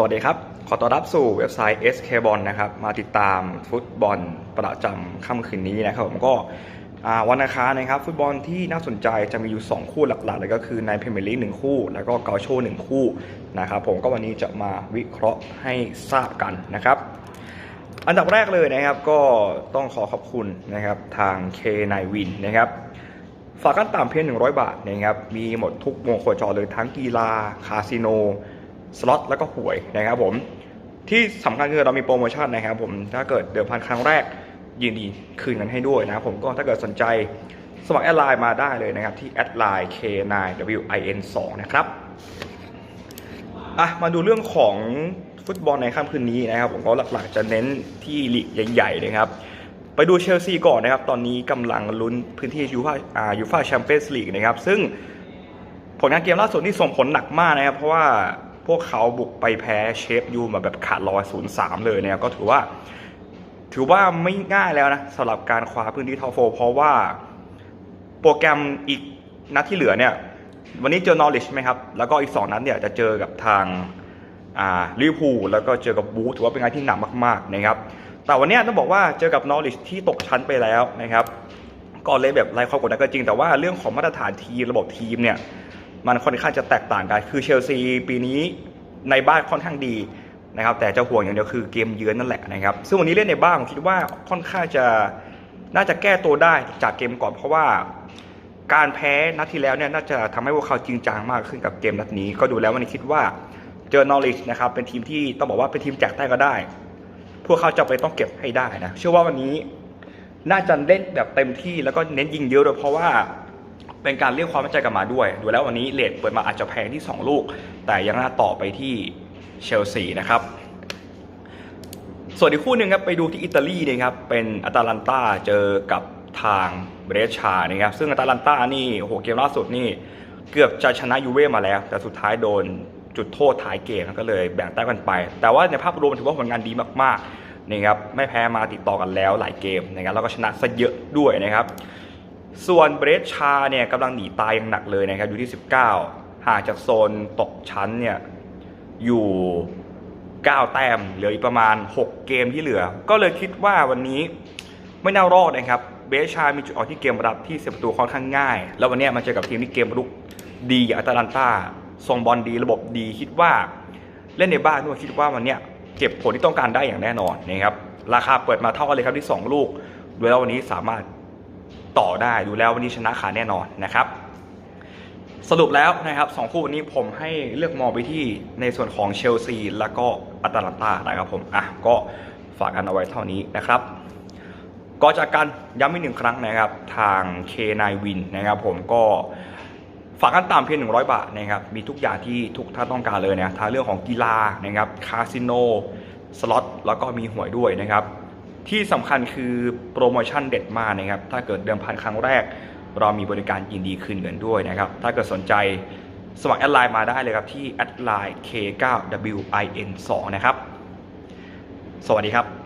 สวัสดีครับ ขอต้อนรับสู่เว็บไซต์ SK b o l นะครับ มาติดตามฟุตบอลประจำค่ำคืนนี้นะครับผมก็วันอังคารนะครับ ฟุตบอลที่น่าสนใจจะมีอยู่ 2 คู่หลักๆเลยก็คือในพรีเมียร์ลีกหนึ่งคู่ แล้วก็เกาโชหนึ่งคู่นะครับผมก็วันนี้จะมาวิเคราะห์ให้ทราบกันนะครับ อันดับแรกเลยนะครับก็ต้องขอขอบคุณนะครับทาง K9 Win นะครับฝากกันต่ำเพียง 100 บาทนะครับมีหมดทุกวงโคจรเลยทั้งกีฬาคาสิโน สล็อตแล้วก็หวยนะครับผมที่สำคัญคือเรามีโปรโมชั่นนะครับผมถ้าเกิดเดิมพันครั้งแรกยินดีคืนเงินให้ด้วยนะครับผมก็ถ้าเกิดสนใจสมัครแอดไลน์มาได้เลยนะครับ ที่แอดไลน์ K9WIN2 นะครับอะมาดูเรื่องของฟุตบอลในค่ำคืนนี้นะครับ ผมก็หลักๆจะเน้นที่ลีกใหญ่ๆนะครับ ไปดูเชลซีก่อนนะครับ ตอนนี้กำลังลุ้นพื้นที่ยูฟ่าอ่ายูฟ่าแชมเปี้ยนส์ลีกนะครับ ซึ่งผลงานเกมล่าสุดที่ส่งผลหนักมากนะครับ เพราะว่า พวกเขาบุกไปแพ้เชฟยูมาแบบขาดลอยศูนย์สามเลยเนะครับก็ถือว่า ถือว่าไม่ง่ายแล้วนะสำหรับการคว้าพื้นที่ท็อปโฟเพราะว่าโปรแกรมอีกนัดที่เหลือเนี่ย วันนี้เจอนอริชไหมครับ แล้วก็อีก 2 นัดเนี่ยจะเจอกับทางลิเวอร์พูลแล้วก็เจอกับบูธถือว่าเป็นงานที่หนักมากๆนะครับ แต่วันนี้ต้องบอกว่าเจอกับนอริชที่ตกชั้นไปแล้วนะครับก็เลยแบบไร้ความกดดันก็จริงแต่ว่าเรื่องของมาตรฐานทีมระบบทีมเนี่ย มันค่อนข้างจะแตกต่างกันคือเชลซีปีนี้ในบ้านค่อนข้างดีนะครับ แต่จะห่วงอย่างเดียวคือเกมเยือนนั่นแหละนะครับ ซึ่งวันนี้เล่นในบ้านผมคิดว่าค่อนข้างจะน่าจะแก้ตัวได้จากเกมก่อนเพราะว่าการแพ้นัดที่แล้วเนี่ยน่าจะทำให้พวกเขาจริงจังมากขึ้นกับเกมนัดนี้ ก็ดูแล้ววันนี้คิดว่าเจอนอริชนะครับเป็นทีมที่ต้องบอกว่าเป็นทีมแจกแต้ก็ได้ พวกเขาจะไปต้องเก็บให้ได้นะเชื่อว่าวันนี้น่าจะเล่นแบบเต็มที่แล้วก็เน้นยิงเยอะด้วยเพราะว่า เป็นการเรียกความมั่นใจกลับมาด้วย ดูแล้ววันนี้เลดเปิดมาอาจจะแพงที่ 2 ลูก แต่ยังน่าต่อไปที่เชลซีนะครับ ส่วนอีกคู่หนึ่งครับไปดูที่อิตาลีนะครับ เป็นอาตาลันตาเจอกับทางเบรชานะครับ ซึ่งอาตาลันตานี่โอ้โหเกมล่าสุดนี่เกือบจะชนะยูเว่มาแล้ว แต่สุดท้ายโดนจุดโทษท้ายเกมก็เลยแบ่งแต้มกันไป แต่ว่าในภาพรวมถือว่าผลงานดีมากๆนะครับไม่แพ้มาติดต่อกันแล้วหลายเกมนะครับแล้วก็ชนะซะเยอะด้วยนะครับ ส่วนเบรชชาเนี่ยกำลังหนีตายอย่างหนักเลยนะครับอยู่ที่ 19 ห่างจากโซนตกชั้นเนี่ยอยู่ 9 แต้มเหลืออีกประมาณ 6 เกมที่เหลือ ก็เลยคิดว่าวันนี้ไม่น่ารอดนะครับเบรชชามีจุดอ่อนที่เกมรับที่เสียประตูค่อนข้างง่าย แล้ววันนี้มันเจอกับทีมที่เกมรุกดีอย่างอัตแลนตาทรงบอลดีระบบดีคิดว่าเล่นในบ้านด้วยคิดว่าวันนี้เก็บผลที่ต้องการได้อย่างแน่นอนนะครับราคาเปิดมาเท่ากันเลยครับที่ 2 ลูกโดยแล้ววันนี้สามารถ ต่อได้ดูแล้ววันนี้ชนะขาดแน่นอนนะครับ สรุปแล้วนะครับสองคู่วันนี้ผมให้เลือกมองไปที่ในส่วนของเชลซีแล้วก็อัตแลนตานะครับผมอะก็ฝากกันเอาไว้เท่านี้นะครับก็จากการย้ำอีกหนึ่งครั้งนะครับ ทาง K9 Win นะครับผมก็ฝากกันตามเพียง 100 บาทนะครับ มีทุกอย่างที่ทุกท่านต้องการเลยนะทั้งเรื่องของกีฬานะครับ คาสิโน สล็อต แล้วก็มีหวยด้วยนะครับ ที่สำคัญคือโปรโมชั่นเด็ดมากนะครับ ถ้าเกิดเดิมพันครั้งแรก เรามีบริการยินดีคืนเงินด้วยนะครับ ถ้าเกิดสนใจสมัครแอดไลน์มาได้เลยครับที่แอดไลน์ K9WIN2 นะครับ สวัสดีครับ